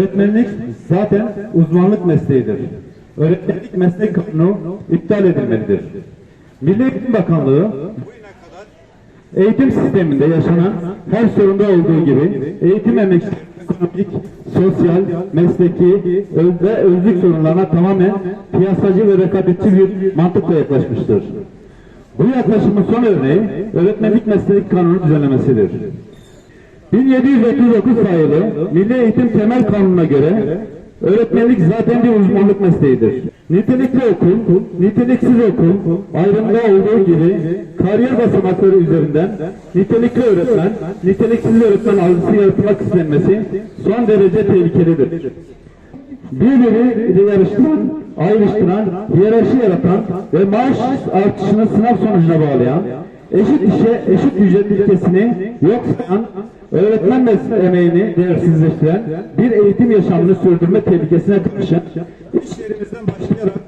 Öğretmenlik zaten uzmanlık mesleğidir. Öğretmenlik meslek kanunu iptal edilmelidir. Milli Eğitim Bakanlığı eğitim sisteminde yaşanan her sorunda olduğu gibi eğitim emekçilerinin ekonomik, sosyal, mesleki ve özlük sorunlarına tamamen piyasacı ve rekabetçi bir mantıkla yaklaşmıştır. Bu yaklaşımın son örneği öğretmenlik meslek kanunu düzenlemesidir. 1739 sayılı Milli Eğitim Temel Kanunu'na göre öğretmenlik zaten bir uzmanlık mesleğidir. Nitelikli okul, niteliksiz okul ayrımda olduğu gibi kariyer basamakları üzerinden nitelikli öğretmen, niteliksiz öğretmen algısı yaratılmak istenmesi son derece tehlikelidir. Birbirini yarıştıran, ayrıştıran, hiyerarşi yaratan ve maaş artışını sınav sonucuna bağlayan, eşit işe eşit ücret ilkesini yok sayan, öğretmen emeğini değersizleştiren bir eğitim yaşamını sürdürme tehlikesine karşı iş yerimizden başlayarak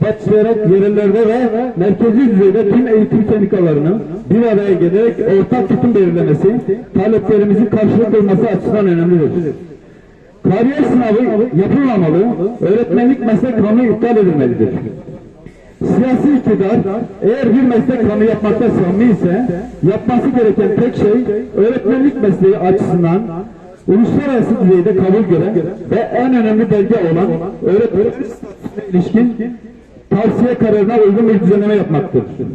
başlayarak yerellerde ve merkezi düzeyde tüm eğitim sendikalarının bir araya gelerek ortak tutum belirlemesi taleplerimizin karşılık bulması açısından önemlidir. Kariyer sınavı yapılmamalı, öğretmenlik meslek kanunu iptal edilmelidir. Siyasi iktidar eğer bir meslek kanunu yapmakta samimi yapması gereken tek şey öğretmenlik mesleği açısından uluslararası düzeyde kabul gören ve en önemli belge olan öğretmenlik ilişkin tavsiye kararına uygun bir düzenleme yapmaktır.